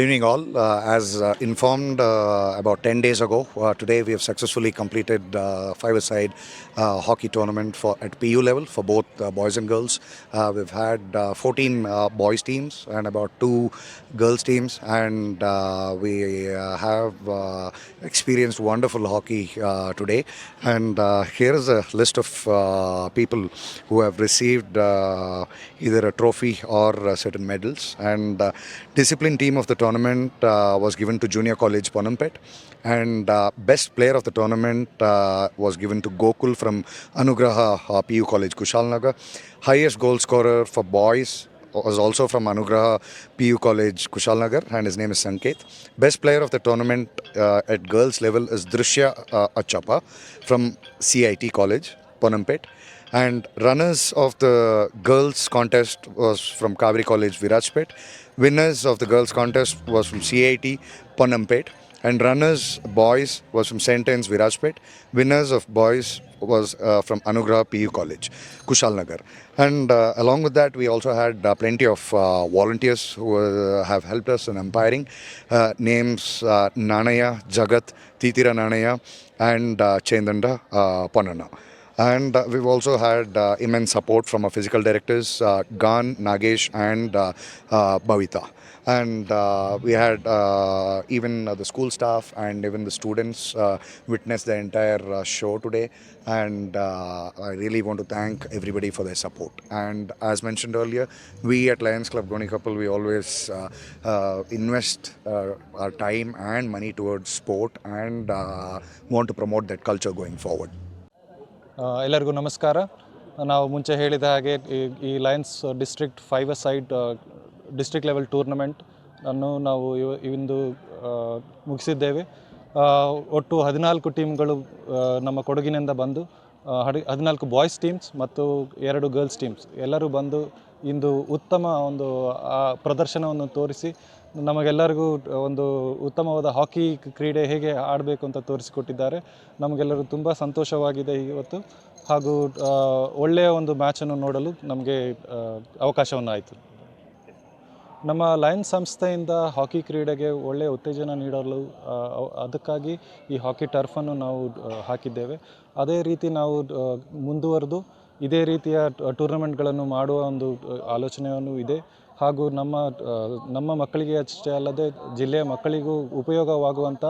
Good evening, all. Uh, as uh, informed uh, about 10 days ago, uh, today we have successfully completed uh, five-a-side uh, hockey tournament for at PU level for both uh, boys and girls. Uh, we've had uh, 14 uh, boys teams and about two girls teams, and uh, we uh, have uh, experienced wonderful hockey uh, today. And uh, here is a list of uh, people who have received uh, either a trophy or uh, certain medals. And uh, discipline team of the tournament uh, was given to Junior College Ponampet. And uh, best player of the tournament uh, was given to Gokul from Anugraha PU College Kushalnagar. Highest goal scorer for boys was also from Anugraha PU College Kushalnagar and his name is Sanket. Best player of the tournament uh, at girls level is Drishya uh, Achapa from CIT College, Ponampet. And runners of the girls contest was from Kaveri College, Virajpet. Winners of the girls contest was from CIT, Ponampet. And runners boys was from St. Anne's, Virajpet. Winners of boys was uh, from Anugrah PU College, Kushalnagar. And uh, along with that, we also had uh, plenty of uh, volunteers who uh, have helped us in umpiring. Uh, names uh, Nanaya, Jagat, Titira Nanaya, and uh, Chendanda uh. And uh, we've also had uh, immense support from our physical directors, uh, Gan, Nagesh, and uh, uh, Bhavita. And uh, we had uh, even uh, the school staff and even the students uh, witness the entire uh, show today. And uh, I really want to thank everybody for their support. And as mentioned earlier, we at Lions Club Goni Couple, we always uh, uh, invest uh, our time and money towards sport and uh, want to promote that culture going forward. ಎಲ್ಲರಿಗೂ ನಮಸ್ಕಾರ. ನಾವು ಮುಂಚೆ ಹೇಳಿದ ಹಾಗೆ ಈ- lions district five side district level tournament ಅನ್ನು ನಾವು ಇಂದು ಮುಗಿಸಿದ್ದೇವೆ. ಒಟ್ಟು ಹದಿನಾಲ್ಕು ಟೀಮ್ಗಳು ನಮ್ಮ ಕೊಡಗಿನಿಂದ ಬಂದು ಹಡಿ, ಹದಿನಾಲ್ಕು ಬಾಯ್ಸ್ ಟೀಮ್ಸ್ ಮತ್ತು ಎರಡು ಗರ್ಲ್ಸ್ ಟೀಮ್ಸ್ ಎಲ್ಲರೂ ಬಂದು ಇಂದು ಉತ್ತಮ ಒಂದು ಪ್ರದರ್ಶನವನ್ನು ತೋರಿಸಿ ನಮಗೆಲ್ಲರಿಗೂ ಒಂದು ಉತ್ತಮವಾದ ಹಾಕಿ ಕ್ರೀಡೆ ಹೇಗೆ ಆಡಬೇಕು ಅಂತ ತೋರಿಸಿಕೊಟ್ಟಿದ್ದಾರೆ. ನಮಗೆಲ್ಲರೂ ತುಂಬ ಸಂತೋಷವಾಗಿದೆ ಇವತ್ತು ಹಾಗೂ ಒಳ್ಳೆಯ ಒಂದು ಮ್ಯಾಚನ್ನು ನೋಡಲು ನಮಗೆ ಅವಕಾಶವನ್ನು ಆಯಿತು ನಮ್ಮ ಲಯನ್ಸ್ ಸಂಸ್ಥೆಯಿಂದ ಹಾಕಿ ಕ್ರೀಡೆಗೆ ಒಳ್ಳೆಯ ಉತ್ತೇಜನ ನೀಡಲು ಅದಕ್ಕಾಗಿ ಈ ಹಾಕಿ ಟರ್ಫನ್ನು ನಾವು ಹಾಕಿದ್ದೇವೆ. ಅದೇ ರೀತಿ ನಾವು ಮುಂದುವರೆದು ಇದೇ ರೀತಿಯ ಟೂರ್ನಮೆಂಟ್ಗಳನ್ನು ಮಾಡುವ ಒಂದು ಆಲೋಚನೆಯನ್ನು ಇದೆ. ಹಾಗೂ ನಮ್ಮ ನಮ್ಮ ಮಕ್ಕಳಿಗೆ ಅಷ್ಟೇ ಅಲ್ಲದೆ ಜಿಲ್ಲೆಯ ಮಕ್ಕಳಿಗೂ ಉಪಯೋಗವಾಗುವಂಥ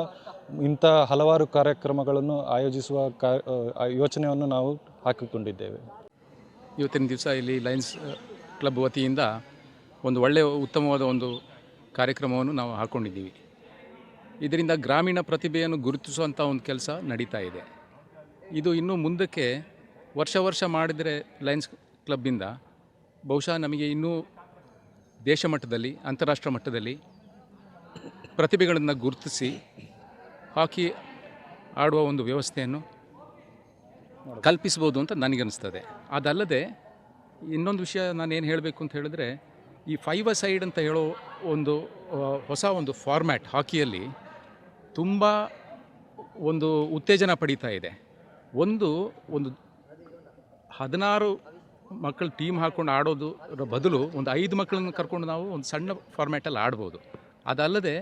ಇಂಥ ಹಲವಾರು ಕಾರ್ಯಕ್ರಮಗಳನ್ನು ಆಯೋಜಿಸುವ ಕಾ ಯೋಚನೆಯನ್ನು ನಾವು ಹಾಕಿಕೊಂಡಿದ್ದೇವೆ. ಇವತ್ತಿನ ದಿವಸ ಇಲ್ಲಿ ಲಯನ್ಸ್ ಕ್ಲಬ್ ವತಿಯಿಂದ ಒಂದು ಒಳ್ಳೆಯ, ಉತ್ತಮವಾದ ಒಂದು ಕಾರ್ಯಕ್ರಮವನ್ನು ನಾವು ಹಾಕ್ಕೊಂಡಿದ್ದೀವಿ ಇದರಿಂದ ಗ್ರಾಮೀಣ ಪ್ರತಿಭೆಯನ್ನು ಗುರುತಿಸುವಂಥ ಒಂದು ಕೆಲಸ ನಡೀತಾ ಇದೆ. ಇದು ಇನ್ನೂ ಮುಂದಕ್ಕೆ ವರ್ಷ ವರ್ಷ ಮಾಡಿದರೆ ಲಯನ್ಸ್ ಕ್ಲಬ್ಬಿಂದ ಬಹುಶಃ ನಮಗೆ ಇನ್ನೂ ದೇಶ ಮಟ್ಟದಲ್ಲಿ, ಅಂತಾರಾಷ್ಟ್ರ ಮಟ್ಟದಲ್ಲಿ ಪ್ರತಿಭೆಗಳನ್ನು ಗುರುತಿಸಿ ಹಾಕಿ ಆಡುವ ಒಂದು ವ್ಯವಸ್ಥೆಯನ್ನು ಕಲ್ಪಿಸ್ಬೋದು ಅಂತ ನನಗನ್ನಿಸ್ತದೆ. ಅದಲ್ಲದೆ ಇನ್ನೊಂದು ವಿಷಯ ನಾನು ಏನು ಹೇಳಬೇಕು ಅಂತ ಹೇಳಿದ್ರೆ, ಈ ಫೈವ್ ಅ ಸೈಡ್ ಅಂತ ಹೇಳೋ ಒಂದು ಹೊಸ ಒಂದು ಫಾರ್ಮ್ಯಾಟ್ ಹಾಕಿಯಲ್ಲಿ ತುಂಬ ಒಂದು ಉತ್ತೇಜನ ಪಡೀತಾ ಇದೆ. ಒಂದು ಒಂದು ಹದಿನಾರು ಮಕ್ಕಳು ಟೀಮ್ ಹಾಕ್ಕೊಂಡು ಆಡೋದು ಬದಲು ಒಂದು ಐದು ಮಕ್ಕಳನ್ನು ಕರ್ಕೊಂಡು ನಾವು ಒಂದು ಸಣ್ಣ ಫಾರ್ಮ್ಯಾಟಲ್ಲಿ ಆಡ್ಬೋದು. ಅದಲ್ಲದೆ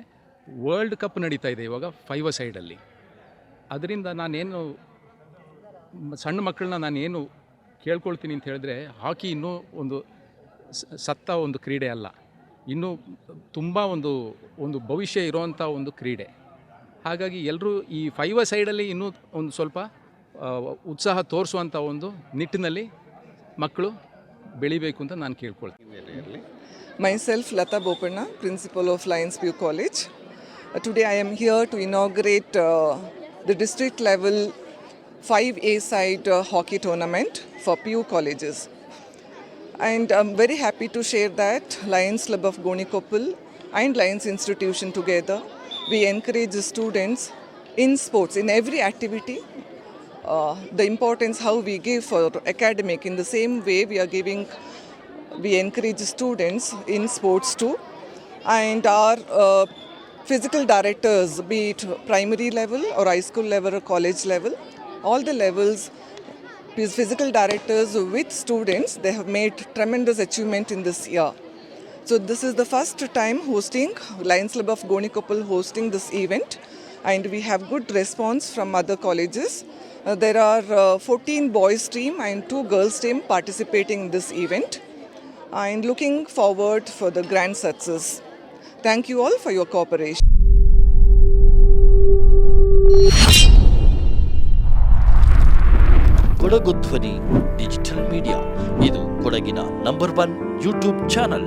ವರ್ಲ್ಡ್ ಕಪ್ ನಡೀತಾ ಇದೆ ಇವಾಗ ಫೈವ್ ಸೈಡಲ್ಲಿ ಅದರಿಂದ ನಾನೇನು ಸಣ್ಣ ಮಕ್ಕಳನ್ನ ನಾನೇನು ಕೇಳ್ಕೊಳ್ತೀನಿ ಅಂತ ಹೇಳಿದ್ರೆ ಹಾಕಿ ಇನ್ನೂ ಒಂದು ಸತ್ತ ಒಂದು ಕ್ರೀಡೆ ಅಲ್ಲ. ಇನ್ನೂ ತುಂಬ ಒಂದು ಒಂದು ಭವಿಷ್ಯ ಇರುವಂಥ ಒಂದು ಕ್ರೀಡೆ. ಹಾಗಾಗಿ ಎಲ್ಲರೂ ಈ ಫೈವ ಸೈಡಲ್ಲಿ ಇನ್ನೂ ಒಂದು ಸ್ವಲ್ಪ ಉತ್ಸಾಹ ತೋರಿಸುವಂಥ ಒಂದು ನಿಟ್ಟಿನಲ್ಲಿ ಮಕ್ಕಳು ಬೆಳಿಬೇಕು ಅಂತ ನಾನು ಕೇಳ್ಕೊಳ್ತೀನಿ Lata Bopanna, Principal of Lions View College. Uh, today I am here to inaugurate uh, the district level 5A side uh, hockey tournament for PU colleges. And I'm very happy to share that Lions Club of Gonikopal and Lions Institution together, we encourage the students in sports, in every activity, uh, the importance how we give for academic. In the same way, we are giving, we encourage students in sports too, and our uh, physical directors, be it primary level or high school level or college level, all the levels physical directors with students they have made tremendous achievement in this year. So this is the first time hosting lions club of gonikopal hosting this event and we have good response from other colleges Uh, there are uh, 14 boys team and two girls team participating in this event and looking forward for the grand success thank you all for your cooperation Kodagu Dhwani digital media ಇದು ಕೊಡಗಿನ number one YouTube channel